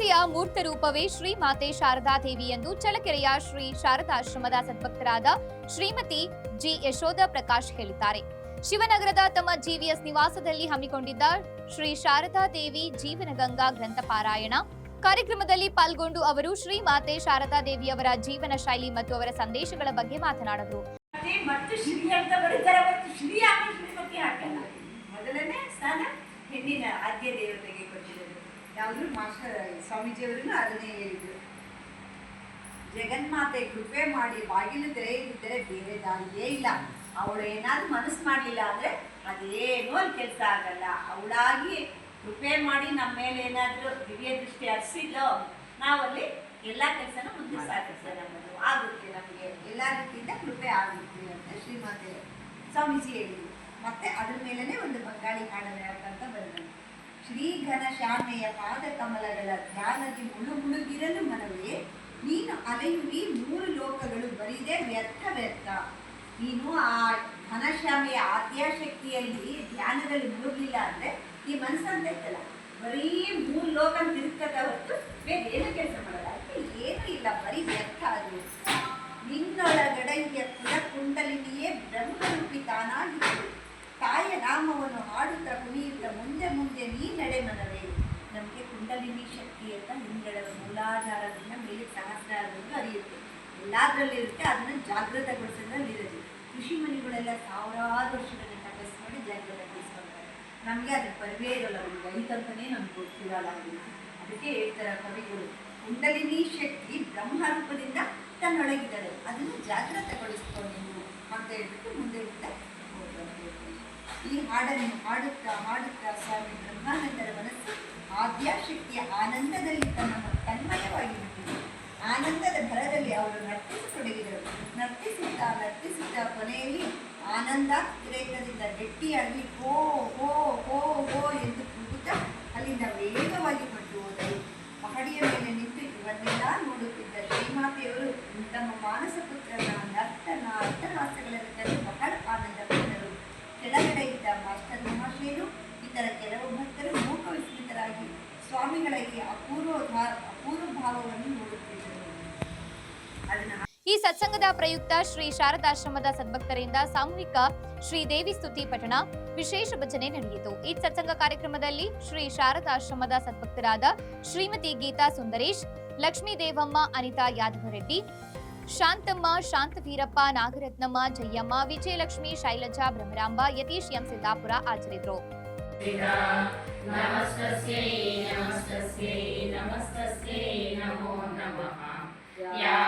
ರೂಪವೇ ಶ್ರೀ ಮಾತೆ ಶಾರದಾ ದೇವಿ ಎಂದು ಚಳಕೆರೆಯ ಶ್ರೀ ಶಾರದಾಶ್ರಮದ ಸದ್ಭಕ್ತರಾದ ಶ್ರೀಮತಿ ಜಿ. ಯಶೋಧ ಪ್ರಕಾಶ್ ಹೇಳಿದ್ದಾರೆ. ಶಿವನಗರದ ತಮ್ಮ ಜಿವಿಎಸ್ ನಿವಾಸದಲ್ಲಿ ಹಮ್ಮಿಕೊಂಡಿದ್ದ ಶ್ರೀ ಶಾರದಾ ದೇವಿ ಜೀವನಗಂಗಾ ಗ್ರಂಥ ಪಾರಾಯಣ ಕಾರ್ಯಕ್ರಮದಲ್ಲಿ ಪಾಲ್ಗೊಂಡು ಅವರು ಶ್ರೀ ಮಾತೆ ಶಾರದಾ ದೇವಿಯವರ ಜೀವನ ಶೈಲಿ ಮತ್ತು ಅವರ ಸಂದೇಶಗಳ ಬಗ್ಗೆ ಮಾತನಾಡಿದರು ಮೊದಲನೇ ಸ್ಥಾನ ಹೆಣ್ಣಿನ ಆದ್ಯ ದೇವತೆಗೆ ಕೊಟ್ಟಿರೋದು. ಯಾವುದು ಮಾಸ್ಟರ್ ಸ್ವಾಮೀಜಿಯವರೂ ಅದನ್ನೇ ಹೇಳಿದ್ರು. ಜಗನ್ಮಾತೆ ಕೃಪೆ ಮಾಡಿ ಬಾಗಿಲು ತೆರೆಯದಿದ್ದರೆ ಬೇರೆ ದಾರಿಯೇ ಇಲ್ಲ. ಅವಳು ಏನಾದರೂ ಮನಸ್ಸು ಮಾಡಲಿಲ್ಲ ಅಂದ್ರೆ ಅದೇನೂ ಅಲ್ಲಿ ಕೆಲಸ ಆಗಲ್ಲ. ಅವಳಾಗಿ ಕೃಪೆ ಮಾಡಿ ನಮ್ಮ ಮೇಲೆ ಏನಾದರೂ ದಿವ್ಯ ದೃಷ್ಟಿ ಹರಿಸಿದ್ಲೋ ನಾವಲ್ಲಿ ಎಲ್ಲ ಕೆಲಸನೂ ಮುಂದೆ ಸಾಗಿಸ್ತೇವೆ ನಮ್ಮದು ಆಗುತ್ತೆ ನಮಗೆ. ಎಲ್ಲ ರೀತಿಯಿಂದ ಕೃಪೆ ಆಗುತ್ತೆ ಅಂತ ಶ್ರೀಮಾತೆ ಸ್ವಾಮೀಜಿ ಹೇಳಿದರು. ಮತ್ತೆ ಅದ್ರ ಮೇಲೇ ಒಂದು ಬಂಗಾಳಿ ಹಾಡನ್ನು ಅಂತ ಬಂದರು ಶ್ರೀ ಘನ ಶ್ಯಾಮೆಯ ಪಾದ ಕಮಲಗಳ ಧ್ಯಾನದಿ ಮುಳು ಮುಳುಗಿರಲು ಮನವೇ, ನೀನು ಅಲೆಯುವಿ ಮೂರು ಲೋಕಗಳು ಬರಿದೆ ವ್ಯರ್ಥ ವ್ಯರ್ಥ. ನೀನು ಆ ಘನಶ್ಯಾಮೆಯ ಆದ್ಯಾಶಕ್ತಿಯಲ್ಲಿ ಧ್ಯಾನದಲ್ಲಿ ಮುಳುಗಲಿಲ್ಲ ಅಂದ್ರೆ ಈ ಮನಸ್ಸಂತ ಇತ್ತಲ್ಲ. ಬರೀ ಮೂರು ಲೋಕ ತಿರುಗ್ತದ ಹೊರತು ಬೇರೆ ಏನು ಕೆಲಸ ಮಾಡಲ್ಲ. ಹಾಡುತ್ತಾ ಕುಣಿಯುತ್ತಾ ಮುಂದೆ ಮುಂದೆ ನೀ ನಡೆ ಮನವೇ ನಮಗೆ ಕುಂಡಲಿನಿ ಶಕ್ತಿ ಅಂತ ಹಿಂದಳ ಮೂಲಾಧಾರದಿಂದ ಮೇಲೆ ಸಹಸ್ರಾರದಿಂದ ಅರಿಯುತ್ತೆ ಎಲ್ಲದರಲ್ಲಿ ಇರುತ್ತೆ ಅದನ್ನು ಜಾಗೃತಗೊಳಿಸೋದ್ರಲ್ಲಿ ಇರುತ್ತೆ ಕೃಷಿ ಮನೆಗಳೆಲ್ಲ ಸಾವಿರಾರು ವರ್ಷಗಳನ್ನ ತಪಸ್ಸು ಮಾಡಿ ಜಾಗೃತಗೊಳಿಸ್ಕೊಳ್ತಾರೆ ನಮಗೆ ಅದು ಪರಿವೇ ಇರಲ್ಲ, ಒಂದು ರೈತಂತನೇ ನಮ್ಗೆ ಗೊತ್ತಿರಲ್ಲ ಅದು. ಅದಕ್ಕೆ ಹೇಳ್ತಾರೆ ಕವಿಗಳು ಕುಂಡಲಿನಿ ಶಕ್ತಿ ಬ್ರಹ್ಮ ರೂಪದಿಂದ ತನ್ನೊಳಗಿದ್ದಾರೆ ಅದನ್ನು ಜಾಗೃತಗೊಳಿಸ್ಕೊಂಡು ಅಂತ ಹೇಳ್ಬಿಟ್ಟು. ಈ ಹಾಡನ್ನು ಹಾಡುತ್ತಾ ಹಾಡುತ್ತಾ ಸ್ವಾಮಿ ಬ್ರಹ್ಮಾನಂದರ ಮನಸ್ಸು ಆದ್ಯಾಶಕ್ತಿಯ ಆನಂದದಲ್ಲಿ ತನ್ನ ತನ್ಮಯವಾಗಿ ಆನಂದದ ಭರದಲ್ಲಿ ಅವರು ನರ್ತಿಸತೊಡಗಿದರು ನರ್ತಿಸುತ್ತಾ ನರ್ತಿಸುತ್ತಾ ಕೊನೆಯಲ್ಲಿ ಆನಂದ ಕಿರೇಕದಿಂದ ಗಟ್ಟಿಯಾಗಿ ಹೋ ಹೋ ಹೋ ಹೋ ಎಂದು ಕೂಗುತ್ತಾ ಅಲ್ಲಿಂದ ವೇಗವಾಗಿ ಹೊರಟು ಈ ಸತ್ಸಂಗದ ಪ್ರಯುಕ್ತ ಶ್ರೀ ಶಾರದಾಶ್ರಮದ ಸದ್ಭಕ್ತರಿಂದ ಸಾಮೂಹಿಕ ಶ್ರೀ ದೇವಿ ಸ್ತುತಿ ಪಠಣ ವಿಶೇಷ ಭಜನೆ ನಡೆಯಿತು. ಈ ಸತ್ಸಂಗ ಕಾರ್ಯಕ್ರಮದಲ್ಲಿ ಶ್ರೀ ಶಾರದಾಶ್ರಮದ ಸದ್ಭಕ್ತರಾದ ಶ್ರೀಮತಿ ಗೀತಾ ಸುಂದರೇಶ್, ಲಕ್ಷ್ಮೀ ದೇವಮ್ಮ, ಅನಿತಾ ಯಾದವರೆಡ್ಡಿ, ಶಾಂತಮ್ಮ, ಶಾಂತವೀರಪ್ಪ, ನಾಗರತ್ನಮ್ಮ, ಜಯಮ್ಮ, ವಿಜಯಲಕ್ಷ್ಮಿ, ಶೈಲಜಾ ಬ್ರಹ್ಮರಾಂಬ ಯತೀಶ್, ಎಂ. ಸಿದ್ದಾಪುರ ಆಚರಿದ್ರು ನಮಸ್ತಸ್ಯೈ ನಮಸ್ತಸ್ಯೈ ನಮಸ್ತಸ್ಯೈ ನಮೋ ನಮಃ. ಯಾ